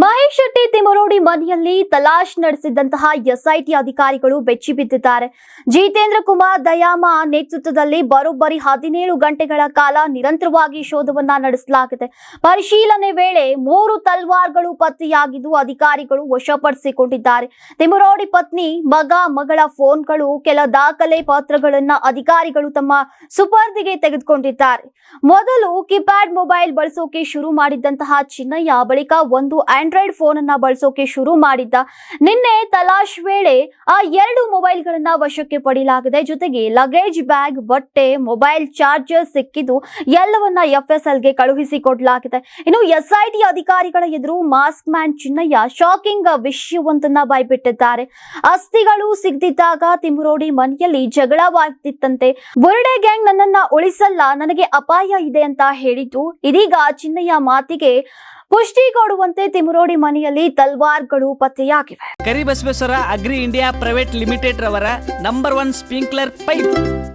ಮಹೇಶ್ ಶೆಟ್ಟಿ ತಿಮರೋಡಿ ಮನೆಯಲ್ಲಿ ತಲಾಶ್ ನಡೆಸಿದಂತಹ ಎಸ್ಐಟಿ ಅಧಿಕಾರಿಗಳು ಬೆಚ್ಚಿ ಬಿದ್ದಿದ್ದಾರೆ. ಜಿತೇಂದ್ರ ಕುಮಾರ್ ದಯಾಮ ನೇತೃತ್ವದಲ್ಲಿ ಬರೋಬ್ಬರಿ ಹದಿನೇಳು ಗಂಟೆಗಳ ಕಾಲ ನಿರಂತರವಾಗಿ ಶೋಧವನ್ನ ನಡೆಸಲಾಗಿದೆ. ಪರಿಶೀಲನೆ ವೇಳೆ ಮೂರು ತಲ್ವಾರ್ಗಳು ಪತ್ತೆಯಾಗಿದ್ದು ಅಧಿಕಾರಿಗಳು ವಶಪಡಿಸಿಕೊಂಡಿದ್ದಾರೆ. ತಿಮರೋಡಿ ಪತ್ನಿ, ಮಗ, ಮಗಳ ಫೋನ್ಗಳು, ಕೆಲ ದಾಖಲೆ ಪತ್ರಗಳನ್ನ ಅಧಿಕಾರಿಗಳು ತಮ್ಮ ಸುಪರ್ದಿಗೆ ತೆಗೆದುಕೊಂಡಿದ್ದಾರೆ. ಮೊದಲು ಕೀಪ್ಯಾಡ್ ಮೊಬೈಲ್ ಬಳಸೋಕೆ ಶುರು ಮಾಡಿದ್ದಂತಹ ಚಿನ್ನಯ್ಯ ಬಳಿಕ ಒಂದು ಆಂಡ್ರಾಯ್ಡ್ ಫೋನ್ ಅನ್ನ ಬಳಸೋಕೆ ಶುರು ಮಾಡಿದ್ದ. ನಿನ್ನೆ ತಲಾಶ್ ವೇಳೆ ಆ ಎರಡು ಮೊಬೈಲ್ಗಳನ್ನ ವಶಕ್ಕೆ ಪಡೆಯಲಾಗಿದೆ ಜೊತೆಗೆ ಲಗೇಜ್ ಬ್ಯಾಗ್ ಬಟ್ಟೆ ಮೊಬೈಲ್ ಚಾರ್ಜರ್ ಸಿಕ್ಕಿದ್ದು ಎಲ್ಲವನ್ನ ಕಳುಹಿಸಿ ಕಳುಹಿಸಿಕೊಡಲಾಗಿದೆ. ಇನ್ನು ಎಸ್ ಐ ಟಿ ಅಧಿಕಾರಿಗಳ ಎದುರು ಮಾಸ್ಕ್ ಮ್ಯಾನ್ ಚಿನ್ನಯ್ಯ ಶಾಕಿಂಗ್ ವಿಷಯವೊಂದನ್ನ ಬಾಯ್ಬಿಟ್ಟಿದ್ದಾರೆ. ಅಸ್ಥಿಗಳು ಸಿಗದಿದ್ದಾಗ ತಿಮುರೋಡಿ ಮನೆಯಲ್ಲಿ ಜಗಳವಾಗ್ತಿತ್ತಂತೆ. ಬುರ್ಡೆ ಗ್ಯಾಂಗ್ ನನ್ನನ್ನ ಉಳಿಸಲ್ಲ, ನನಗೆ ಅಪಾಯ ಇದೆ ಅಂತ ಹೇಳಿದ್ದು. ಇದೀಗ ಚಿನ್ನಯ್ಯ ಮಾತಿಗೆ ಪುಷ್ಟಿ ಕೊಡುವಂತೆ ತಿಮುರೋಡಿ ಮನೆಯಲ್ಲಿ ತಲ್ವಾರ್ಗಳು ಪತ್ತೆಯಾಗಿವೆ. Karibasaveshwara agri India private limited ರವರ ನಂಬರ್ ಒನ್ ಸ್ಪ್ರಿಂಕ್ಲರ್ ಪೈಪ್.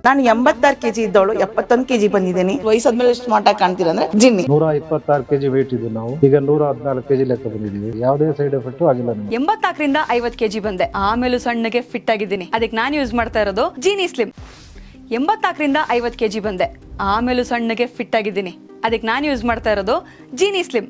ನಾನು ಎಂಬತ್ತಾರು ಕೆಜಿ ಇದ್ದವಳು ಎಪ್ಪತ್ತೊಂದು ಕೆಜಿ ಬಂದಿದ್ದೀನಿ. ವಯಸ್ಸಾದ್ಮೇಲೆ ಸ್ಮಾರ್ಟ್ ಆಗಿ ಕಾಣ್ತೀರ ಅಂದ್ರೆ ಜಿನ್ನಿ. ನೂರ ಇಪ್ಪತ್ತಾರು ಕೆಜಿ ವೇಟ್ ಇದ್ದೀವಿ ನಾವು. ಈಗ ನೂರ ಹದಿನಾಲ್ಕು ಕೆಜಿ ಲೆಕ್ಕ ಬಂದಿದ್ದೀವಿ. ಯಾವುದೇ ಸೈಡ್ ಎಫೆಕ್ಟ್ ಆಗಿಲ್ಲ ಎಂಬತ್ತಾಕರಿಂದ ಎಂಬತ್ನಾಲ್ಕರಿಂದ ಐವತ್ ಕೆಜಿ ಬಂದೆ. ಆಮೇಲೂ ಸಣ್ಣಗೆ ಫಿಟ್ ಆಗಿದ್ದೀನಿ. ಅದಕ್ಕೆ ನಾನು ಯೂಸ್ ಮಾಡ್ತಾ ಇರೋದು ಜೀನಿ ಸ್ಲಿಮ್ ಎಂಬತ್ನಾಲ್ಕರಿಂದ ಐವತ್ತು ಕೆಜಿ ಬಂದೆ. ಆಮೇಲೂ ಸಣ್ಣಗೆ ಫಿಟ್ ಆಗಿದ್ದೀನಿ. ಅದಕ್ಕೆ ನಾನು ಯೂಸ್ ಮಾಡ್ತಾ ಇರೋದು ಜೀನಿ ಸ್ಲಿಮ್